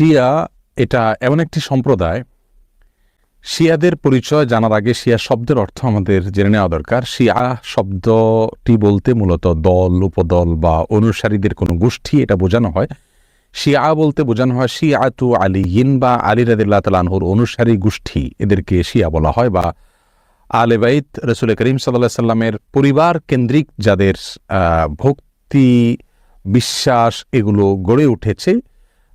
শিয়া, এটা এমন একটি সম্প্রদায়। শিয়াদের পরিচয় জানার আগে শিয়া শব্দের অর্থ আমাদের জেনে নেওয়া দরকার। শিয়া শব্দটি বলতে মূলত দল, উপদল বা অনুসারীদের কোনো গোষ্ঠী, এটা বোঝানো হয়। শিয়া বলতে বোঝানো হয় শিয়াতু আলী ইন বা আলী রাদিল্লাহ তালানহুর অনুসারী গোষ্ঠী। এদেরকে শিয়া বলা হয় বা আলে বাইত রসুল করিম সাল্লাহ সাল্লামের পরিবার কেন্দ্রিক যাদের ভক্তি, বিশ্বাস এগুলো গড়ে উঠেছে।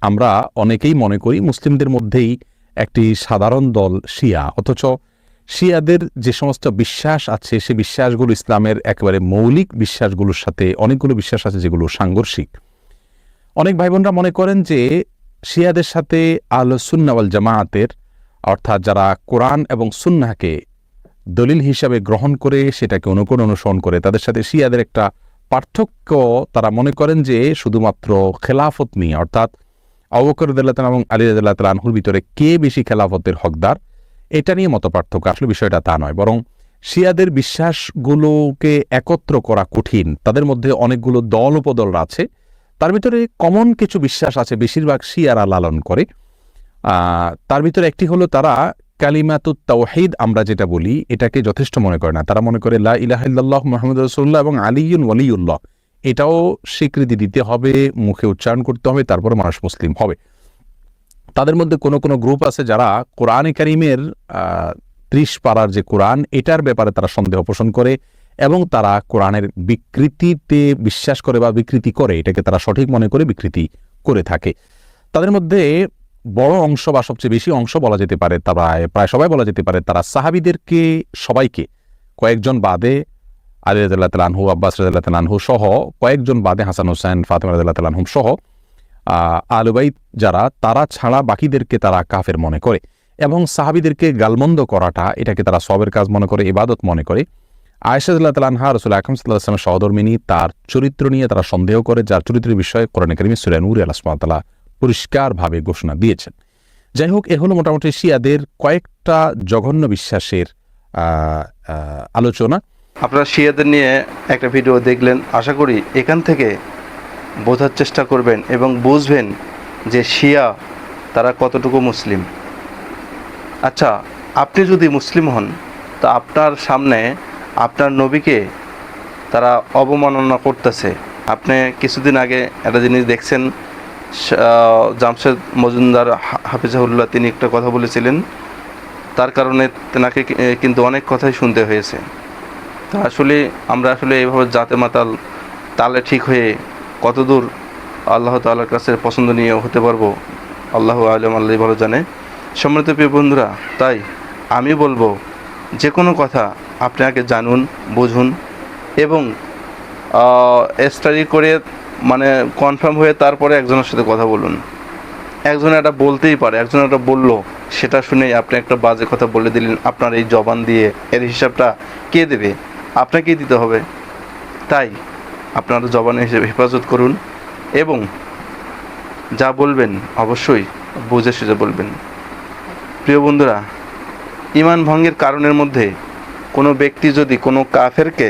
আমরা অনেকেই মনে করি মুসলিমদের মধ্যেই একটি সাধারণ দল শিয়া। অথচ শিয়াদের যে সমস্ত বিশ্বাস আছে, সে বিশ্বাসগুলো ইসলামের একেবারে মৌলিক বিশ্বাসগুলোর সাথে অনেকগুলো বিশ্বাস আছে যেগুলো সাংঘর্ষিক। অনেক ভাই বোনরা মনে করেন যে শিয়াদের সাথে আল সুন্নাওয়াল জামায়াতের অর্থাৎ যারা কোরআন এবং সুন্নাহকে দলিল হিসাবে গ্রহণ করে, সেটাকে অনুকরণ অনুসরণ করে, তাদের সাথে শিয়াদের একটা পার্থক্য তারা মনে করেন যে শুধুমাত্র খেলাফত নিয়ে, অর্থাৎ অবকর এবং আলী রাদিল্লাহ আনহুর ভিতরে কে বেশি খেলাফতের হকদার? এটা নিয়ে মত পার্থক্য আসলে বিষয়টা তা নয়, বরং শিয়াদের বিশ্বাসগুলোকে একত্র করা কঠিন। তাদের মধ্যে অনেকগুলো দল উপদল আছে। তার ভিতরে কমন কিছু বিশ্বাস আছে, বেশিরভাগ শিয়ারা লালন করে। তার ভিতরে একটি হলো তারা কালিমাতুত তাওহিদ, আমরা যেটা বলি, এটাকে যথেষ্ট মনে করে না। তারা মনে করে লা ইলাহা মুহাম্মদ রাসূলুল্লাহ এবং আলিউন ওয়ালিউল্লাহ এটাও স্বীকৃতি দিতে হবে, মুখে উচ্চারণ করতে হবে, তারপরে মানুষ মুসলিম হবে। তাদের মধ্যে কোনো কোনো গ্রুপ আছে যারা কোরআনে কারিমের ত্রিশ পাড়ার যে কোরআন, এটার ব্যাপারে তারা সন্দেহ পোষণ করে এবং তারা কোরআনের বিকৃতিতে বিশ্বাস করে বা বিকৃতি করে, এটাকে তারা সঠিক মনে করে বিকৃতি করে থাকে। তাদের মধ্যে বড় অংশ বা সবচেয়ে বেশি অংশ বলা যেতে পারে, তারা প্রায় সবাই বলা যেতে পারে, তারা সাহাবিদেরকে, সবাইকে কয়েকজন বাদে আলী রাদিল্লাহ তালানহু আব্বাস রাদিল্লাহ তালানহু সহ কয়েকজন বাদে হাসান হোসেন, ফাতেমা রাদিল্লাহ তালানহুম সহ আলুবাইদ যারা, তারা ছাড়া বাকিদেরকে তারা কাফের মনে করে এবং সাহাবিদেরকে গালমন্দ করাটা, এটাকে তারা সবের কাজ মনে করে, ইবাদত মনে করে। আয়সাদুল্লাহ তালানহা রসুল সাল্লাহ আসলামের সহধর্মিনী, তার চরিত্র নিয়ে তারা সন্দেহ করে, যার চরিত্রের বিষয়ে কোরআন করিমি সুরানুর আলাসমতালা পরিষ্কারভাবে ঘোষণা দিয়েছেন। যাই হোক, এ হলো মোটামুটি শিয়াদের কয়েকটা জঘন্য বিশ্বাসের আলোচনা। আপনারা শিয়াদের নিয়ে একটা ভিডিও দেখলেন। আশা করি এখান থেকে বোঝার চেষ্টা করবেন এবং বুঝবেন যে শিয়া তারা কতটুকু মুসলিম। আচ্ছা আপনি যদি মুসলিম হন, তো আপনার সামনে আপনার নবীকে তারা অবমাননা করতেছে। আপনি কিছুদিন আগে একটা জিনিস দেখছেন জামশেদ মজুমদার হাফিজাহুল্লাহ তিনি একটা কথা বলেছিলেন। তার কারণে তেনাকে কিন্তু অনেক কথাই শুনতে হয়েছে। তা আসলে আমরা আসলে এইভাবে জাতে মাতাল তালে ঠিক হয়ে কতদূর আল্লাহ তাল্লার কাছে পছন্দনীয় হতে পারব? আল্লাহ আলম, আল্লাহ ভালো জানে। সম্মানিত প্রিয় বন্ধুরা, তাই আমি বলব যে কোনো কথা আপনি আগে জানুন, বুঝুন এবং স্টাডি করে মানে কনফার্ম হয়ে তারপরে একজনের সাথে কথা বলুন। একজন এটা বলতেই পারে, একজন একটা বলল, সেটা শুনেই আপনি একটা বাজে কথা বলে দিলেন, আপনার এই জবান দিয়ে, এর হিসাবটা কে দেবে? আপনাকেই দিতে হবে। তাই আপনারা জবানের হিসেবে হেফাজত করুন এবং যা বলবেন অবশ্যই বুঝে সুঝে বলবেন। প্রিয় বন্ধুরা, ইমান ভঙ্গের কারণের মধ্যে কোনো ব্যক্তি যদি কোনো কাফেরকে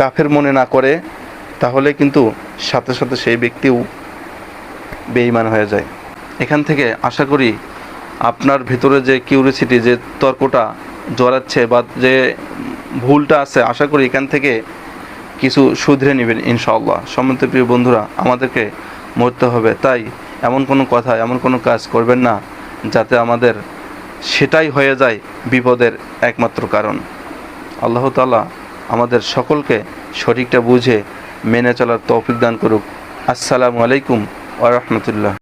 কাফের মনে না করে, তাহলে কিন্তু সাথে সাথে সেই ব্যক্তিও বেঈমান হয়ে যায়। এখান থেকে আশা করি আপনার ভেতরে যে কিউরিসিটি যে তর্কটা জড়াচ্ছে বা যে ভুলটা আছে, আশা করি এখান থেকে কিছু শুধরে নেবেন ইনশাআল্লাহ। সম্মত প্রিয় বন্ধুরা, আমাদেরকে মরতে হবে। তাই এমন কোনো কথা, এমন কোনো কাজ করবেন না যাতে আমাদের সেটাই হয়ে যায় বিপদের একমাত্র কারণ। আল্লাহ তাআলা আমাদের সকলকে সঠিকটা বুঝে মেনে চলার তৌফিক দান করুক। আসসালামু আলাইকুম ওয়া